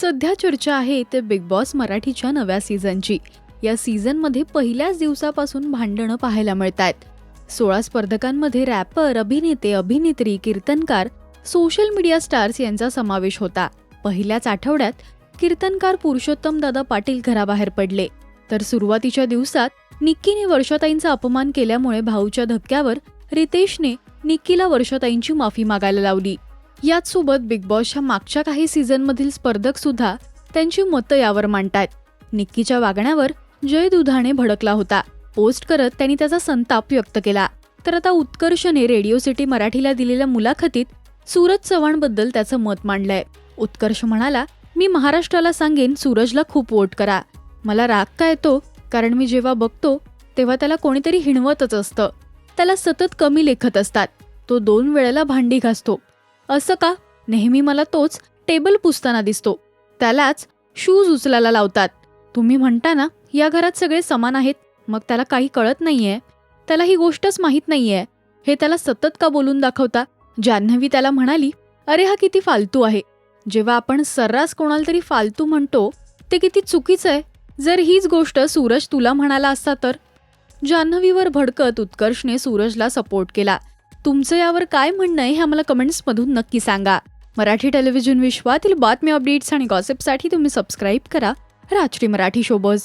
सध्या चर्चा आहे ते बिग बॉस मराठीच्या नव्या सीझनची या सीझनमध्ये पहिल्याच दिवसापासून भांडणं पाहायला मिळत आहेत सोळा स्पर्धकांमध्ये रॅपर अभिनेते अभिनेत्री कीर्तनकार सोशल मीडिया स्टार्स यांचा समावेश होता. पहिल्याच आठवड्यात कीर्तनकार पुरुषोत्तम दादा पाटील घराबाहेर पडले. तर सुरुवातीच्या दिवसात निक्कीने वर्षाताईंचा अपमान केल्यामुळे भाऊच्या धक्क्यावर रितेशने निक्कीला वर्षाताईंची माफी मागायला लावली. याचसोबत बिग बॉसच्या मागच्या काही सीझनमधील स्पर्धक सुद्धा त्यांची मतं यावर मांडतायत. निक्कीच्या वागण्यावर जय दुधाणे भडकला होता. पोस्ट करत त्यांनी त्याचा संताप व्यक्त केला. तर आता उत्कर्षने रेडिओ सिटी मराठीला दिलेल्या मुलाखतीत सूरज चव्हाणबद्दल त्याचं मत मांडलंय. उत्कर्ष म्हणाला मी महाराष्ट्राला सांगेन सूरजला खूप वोट करा. मला राग का येतो? कारण मी जेव्हा बघतो तेव्हा त्याला कोणीतरी हिणवतच असतं. त्याला सतत कमी लेखत असतात. तो दोन वेळेला भांडी घासतो. असं का? नेहमी मला तोच टेबल पुसताना दिसतो. त्यालाच शूज उचलायला लावतात. तुम्ही म्हणता ना या घरात सगळे समान आहेत मग त्याला काही कळत नाहीये. त्याला ही गोष्टच माहीत नाहीये. हे त्याला सतत का बोलून दाखवता? जान्हवी त्याला म्हणाली अरे हा किती फालतू आहे. जेव्हा आपण सर्रास कोणाला तरी फालतू म्हणतो ते किती चुकीचं आहे. जर हीच गोष्ट सूरज तुला म्हणाला असता तर? जान्हवीवर भडकत उत्कर्षने सूरजला सपोर्ट केला. तुमचं यावर काय म्हणणं आहे हे आम्हाला कमेंट्समधून नक्की सांगा. मराठी टेलिव्हिजन विश्वातील बातम्या अपडेट्स आणि गॉसिपसाठी तुम्ही सबस्क्राईब करा. राजश्री मराठी शोबज